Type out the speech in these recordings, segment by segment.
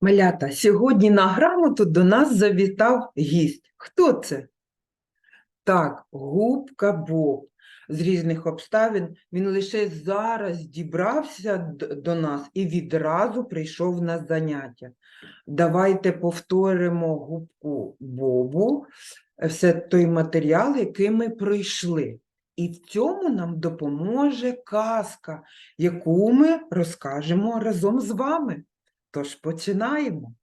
Малята, сьогодні на грамоту до нас завітав гість. Хто це? Так, губка Боб. З різних обставин він лише зараз дібрався до нас і відразу прийшов на заняття. Давайте повторимо губку Бобу, все той матеріал, який ми пройшли. І в цьому нам допоможе казка, яку ми розкажемо разом з вами. Тож починаємо.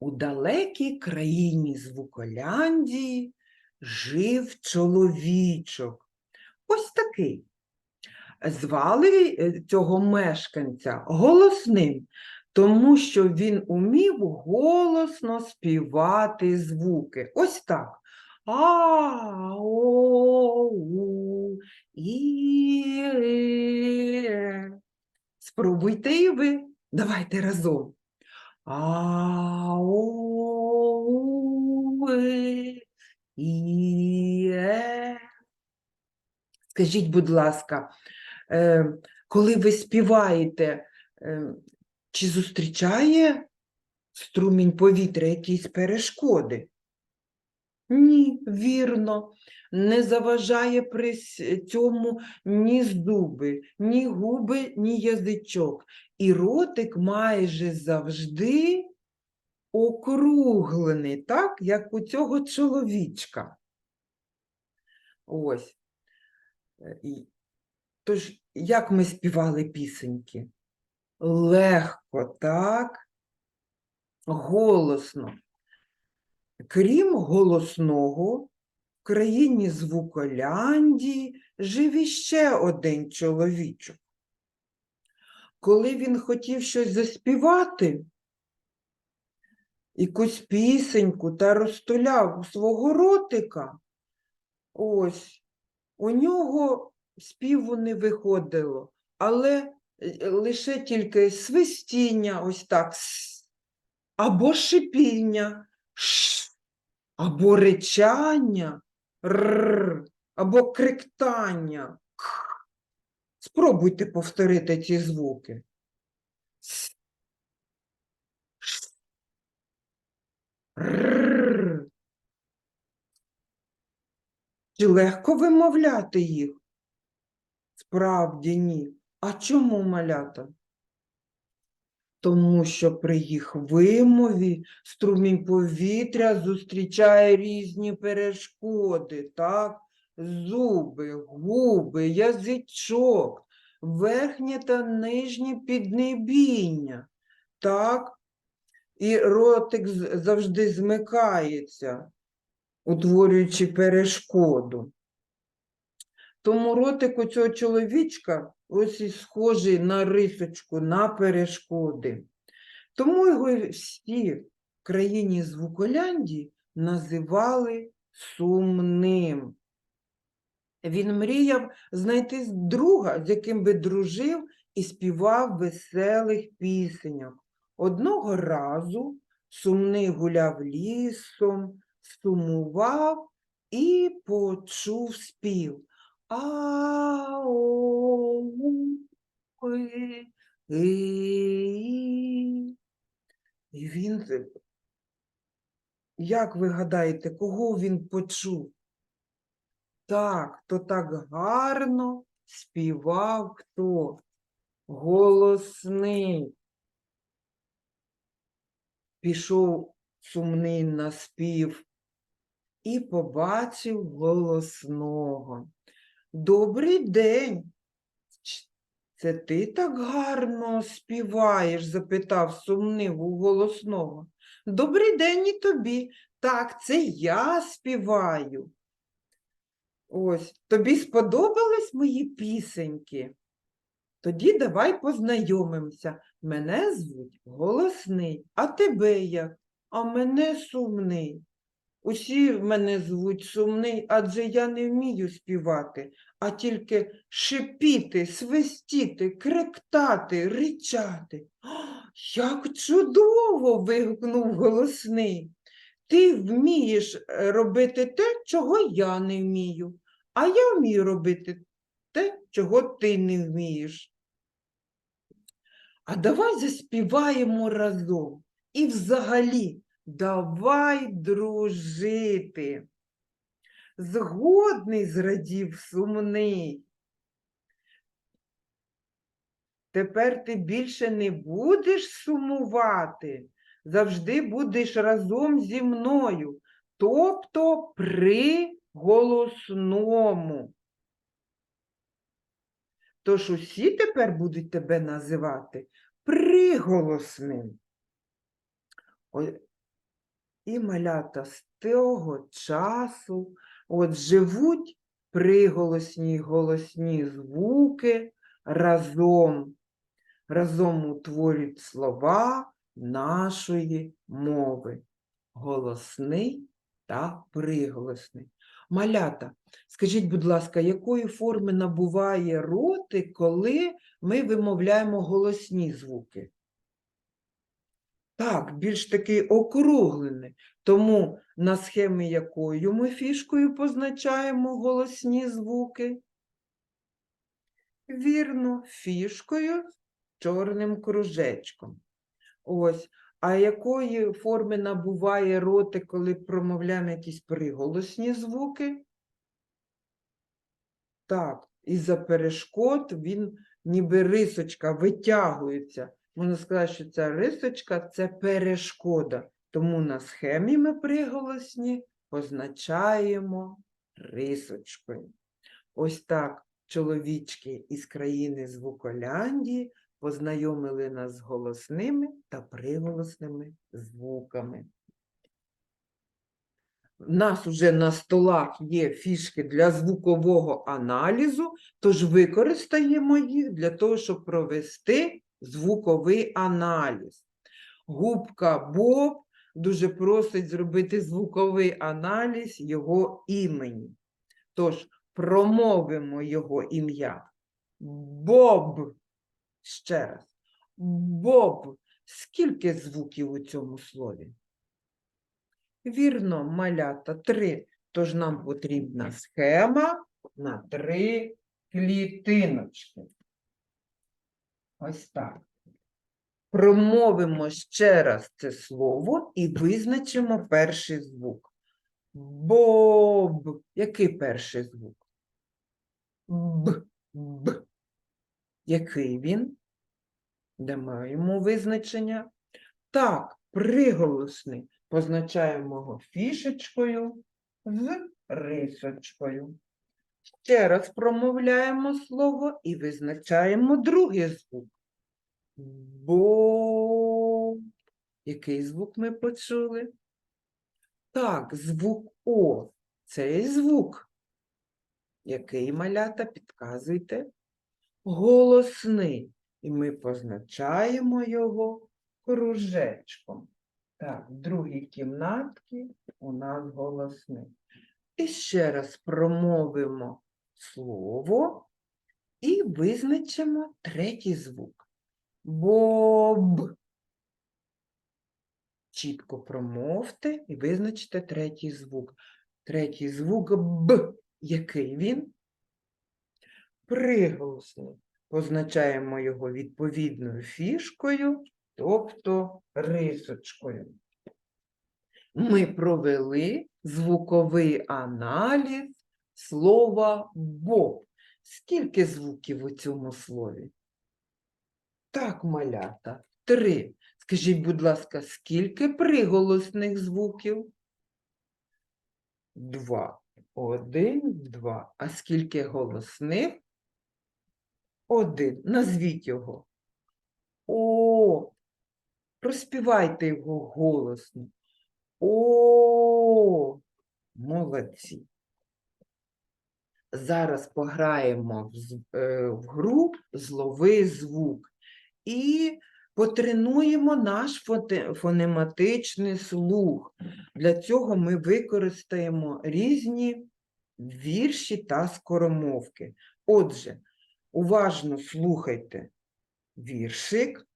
У далекій країні Звуколяндії жив чоловічок. Ось такий. Звали е, цього мешканця голосним, тому що він умів голосно співати звуки. Ось так. А, і. Спробуйте і ви. Давайте разом. Скажіть, будь ласка, е, коли ви співаєте, е, чи зустрічає струмінь повітря якісь перешкоди? Ні, вірно, не заважає при цьому ні зуби, ні губи, ні язичок. І ротик майже завжди округлений, так, як у цього чоловічка. Ось. Е, Тож, як ми співали пісеньки? Легко, так? Голосно. Крім голосного, в країні Звуколяндії жив іще один чоловічок. Коли він хотів щось заспівати, якусь пісеньку та розтуляв свого ротика, ось, у нього співу не виходило, але е, лише тільки свистіння, ось так, або шипіння, або речання, «р», або криктання. Спробуйте повторити ці звуки. «С». Чи легко вимовляти їх? Справді ні. А чому малята? Тому що при їх вимові струмінь повітря зустрічає різні перешкоди, так? Зуби, губи, язичок, верхнє та нижнє піднебіння, так? І ротик завжди змикається, утворюючи перешкоду. Тому ротик у цього чоловічка ось і схожий на рисочку, на перешкоди. Тому його всі в країні Звуколяндії називали сумним. Він мріяв знайти друга, з яким би дружив і співав веселих пісеньок. Одного разу сумний гуляв лісом, сумував і почув спів. А І він, як ви гадаєте, кого він почув? Так, то так гарно співав хто? Голосний. Пішов сумний на спів і побачив голосного. Добрий день. Це ти так гарно співаєш? запитав сумний у голосного. Добрий день і тобі. Так, це я співаю. Ось, тобі сподобались мої пісеньки? Тоді давай познайомимося. Мене звуть Голосний, а тебе як? А мене сумний. Усі мене звуть сумний, адже я не вмію співати, а тільки шипіти, свистіти, кректати, ричати. «А, Як чудово! вигукнув голосний. Ти вмієш е, робити те, чого я не вмію, а я вмію робити те, чого ти не вмієш. А давай заспіваємо разом. І взагалі, давай дружити. Згодний зрадів сумний. Тепер ти більше не будеш сумувати, завжди будеш разом зі мною, тобто при голосному. Тож усі тепер будуть тебе називати приголосним. І малята з того часу от живуть приголосні й голосні звуки разом. Разом утворюють слова нашої мови. Голосний та приголосний. Малята, скажіть, будь ласка, якої форми набуває ротик, коли ми вимовляємо голосні звуки? Так, більш такий округлений. Тому на схемі якою ми фішкою позначаємо голосні звуки? Вірно, фішкою чорним кружечком. Ось. А якої форми набуває ротик, коли промовляємо якісь приголосні звуки? Так, із-за перешкод він ніби рисочка витягується. Можна сказати, що ця рисочка це перешкода. Тому на схемі ми приголосні позначаємо рисочкою. Ось так чоловічки із країни Звуколяндії познайомили нас з голосними та приголосними звуками. У нас уже на столах є фішки для звукового аналізу, тож використаємо їх для того, щоб провести звуковий аналіз. Губка Боб дуже просить зробити звуковий аналіз його імені. Тож промовимо його ім'я. Боб. Ще раз. Боб. Скільки звуків у цьому слові? Вірно, малята, три. Тож нам потрібна схема на три клітиночки. Ось так. Промовимо ще раз це слово і визначимо перший звук. Боб. Який перший звук? Б. Б. Який він? Дамо йому визначення. Так, приголосний. Позначаємо його фішечкою з рисочкою. Ще раз промовляємо слово і визначаємо другий звук. Бо. Який звук ми почули? Так, звук О. Цей звук. Який малята підказуйте? Голосний. І ми позначаємо його кружечком. Так, в другій кімнатці у нас голосний. І ще раз промовимо слово і визначимо третій звук. Боб. Чітко промовте і визначте третій звук. Третій звук Б. Який він? Приголосний. Позначаємо його відповідною фішкою, тобто рисочкою. Ми провели звуковий аналіз слова Боб. Скільки звуків у цьому слові? Так, малята, три. Скажіть, будь ласка, скільки приголосних звуків? Два. Один, два. А скільки голосних? Один. Назвіть його. О, проспівайте його голосно. О, молодці. Зараз пограємо в, е, в гру злови звук і потренуємо наш фонематичний слух. Для цього ми використаємо різні вірші та скоромовки. Отже, уважно слухайте віршик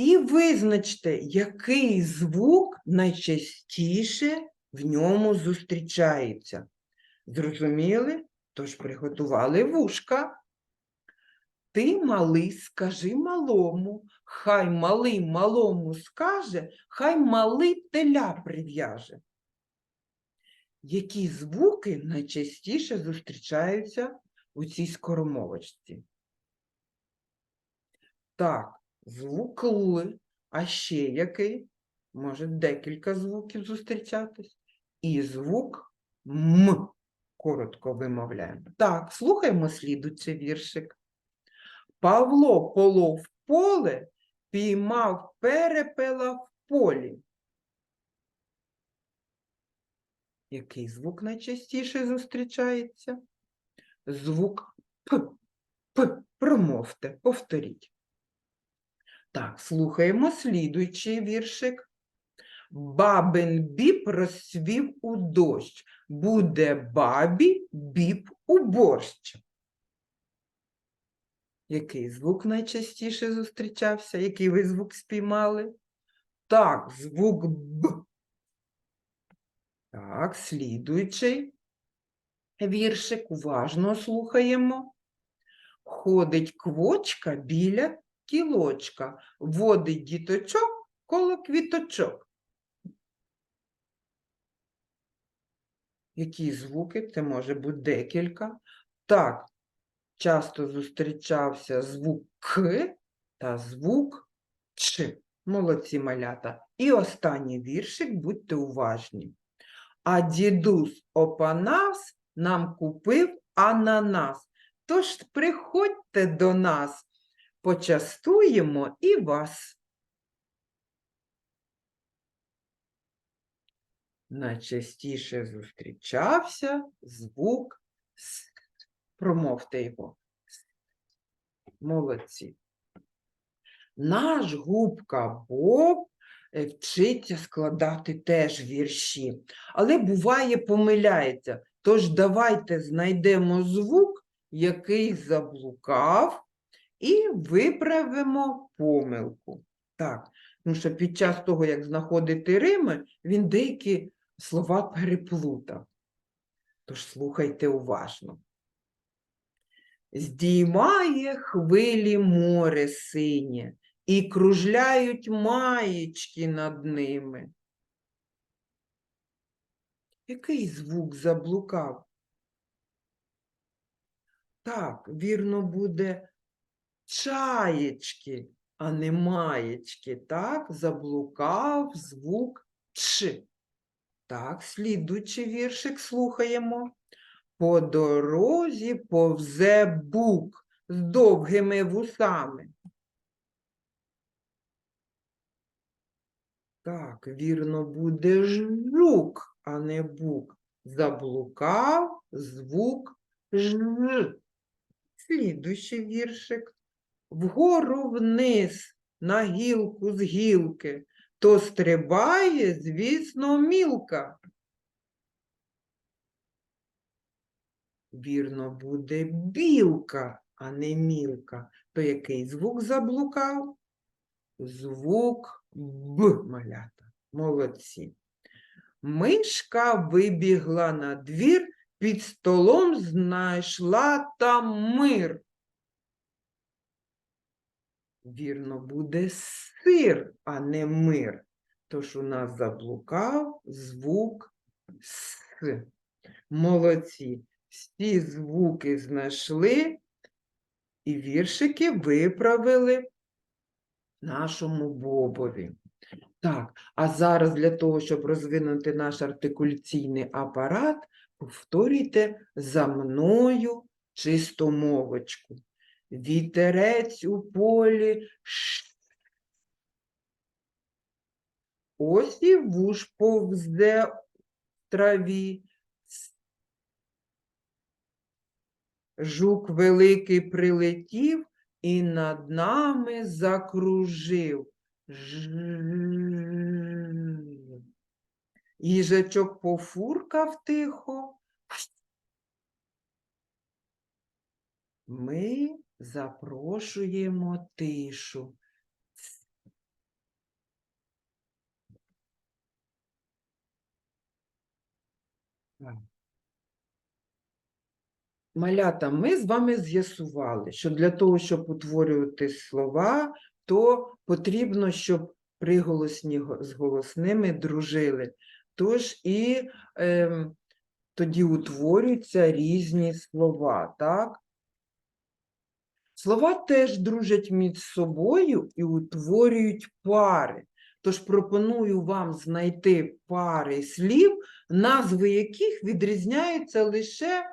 і визначте, який звук найчастіше в ньому зустрічається. Зрозуміли? Тож приготували вушка. Ти малий, скажи малому, хай малий малому скаже, хай малий теля прив'яже. Які звуки найчастіше зустрічаються у цій скоромовочці? Так, звук Л, а ще який? Може декілька звуків зустрічатись. І звук М. Коротко вимовляємо. Так, слухаємо слідуючий віршик. Павло полов поле, піймав перепела в полі. Який звук найчастіше зустрічається? Звук П. П. Промовте, повторіть. Так, слухаємо слідуючий віршик. Бабин біб розсвів у дощ, буде бабі біб у борщ. Який звук найчастіше зустрічався? Який ви звук спіймали? Так, звук Б. Так, слідуючий віршик, уважно слухаємо. Ходить квочка біля кілочка, водить діточок коло квіточок. Які звуки? Це може бути декілька. Так, часто зустрічався звук К та звук Ч. Молодці малята. І останній віршик, будьте уважні. А дідусь Опанас нам купив ананас. Тож приходьте до нас, почастуємо і вас. Найчастіше зустрічався звук С. Промовте його. Молодці. Наш губка Боб е, вчиться складати теж вірші, але буває помиляється. Тож давайте знайдемо звук, який заблукав, і виправимо помилку. Так, тому що під час того, як знаходити Рими, він деякі слова переплутав. Тож слухайте уважно. Здіймає хвилі море синє, і кружляють маєчки над ними. Який звук заблукав? Так, вірно буде чаєчки, а не маєчки. Так, заблукав звук Ч. Так, слідуючий віршик слухаємо. По дорозі повзе бук з довгими вусами. Так, вірно буде жук, а не бук. Заблукав звук ж. Слідуючий віршик. Вгору вниз, на гілку з гілки, то стрибає, звісно, мілка. Вірно буде білка, а не мілка. То який звук заблукав? Звук Б, малята. Молодці. Мишка вибігла на двір, під столом знайшла там мир. Вірно, буде сир, а не мир. Тож у нас заблукав звук С. Молодці. Всі звуки знайшли і віршики виправили нашому Бобові. Так, а зараз для того, щоб розвинути наш артикуляційний апарат, повторюйте за мною чистомовочку. Вітерець у полі. Ось і вуж повзе в траві. Жук великий прилетів і над нами закружив. Ж. Їжачок пофуркав тихо. Ми запрошуємо тишу. Малята, ми з вами з'ясували, що для того, щоб утворювати слова, то потрібно, щоб приголосні з голосними дружили. Тож і ем, тоді утворюються різні слова, так? Слова теж дружать між собою і утворюють пари. Тож пропоную вам знайти пари слів, назви яких відрізняються лише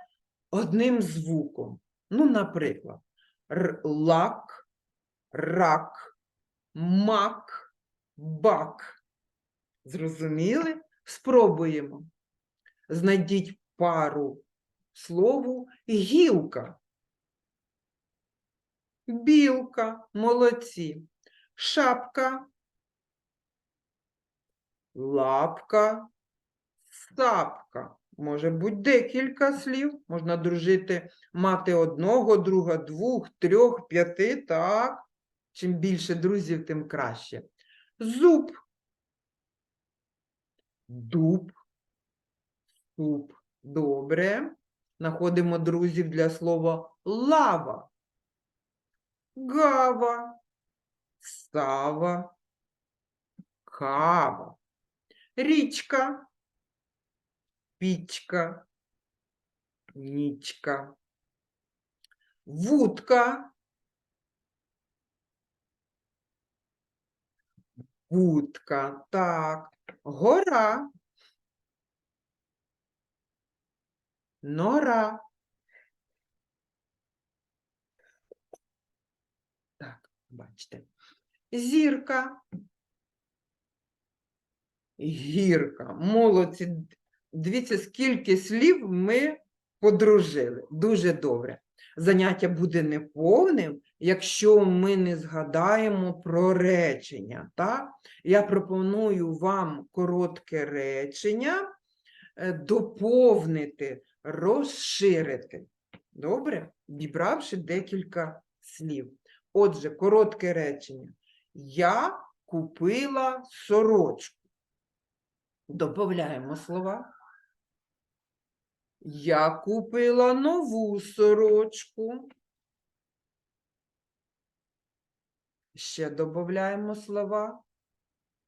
одним звуком. Ну, наприклад, лак, рак, мак, бак. Зрозуміли? Спробуємо. Знайдіть пару слову гілка. Білка, молодці. Шапка, лапка, сапка. Може бути декілька слів. Можна дружити, мати одного, друга, двох, трьох, п'яти. Так. Чим більше друзів, тим краще. Зуб. Дуб. Суп. Добре. Знаходимо друзів для слова лава. Гава. Сава. Кава. Річка. Пічка. Нічка. Вудка. Вудка. Так. Гора. Нора. Так, бачите. Зірка. Гірка. Молодці. Дивіться, скільки слів ми подружили. Дуже добре. Заняття буде неповним, якщо ми не згадаємо про речення. Так? Я пропоную вам коротке речення е, доповнити, розширити. Добре? Дібравши декілька слів. Отже, коротке речення. Я купила сорочку. Доповняємо слова. Я купила нову сорочку. Ще додаємо слова.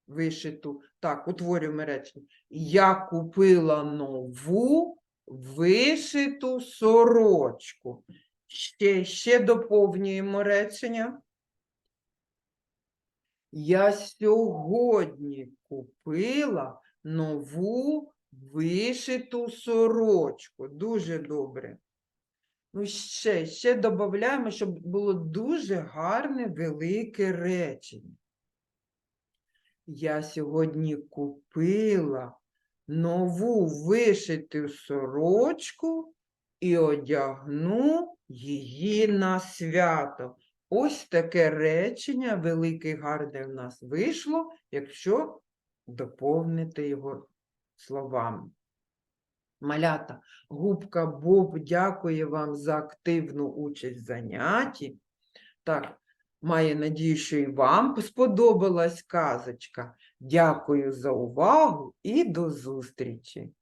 Вишиту. Так, утворюємо речення. Я купила нову вишиту сорочку. Ще, ще доповнюємо речення. Я сьогодні купила нову вишиту сорочку. Дуже добре. Ну, ще, ще додаємо, щоб було дуже гарне велике речення. Я сьогодні купила нову вишиту сорочку і одягну її на свято. Ось таке речення велике гарне в нас вийшло, якщо доповнити його словами. Малята, губка Боб дякує вам за активну участь в занятті. Так, має надію, що і вам сподобалась казочка. Дякую за увагу і до зустрічі!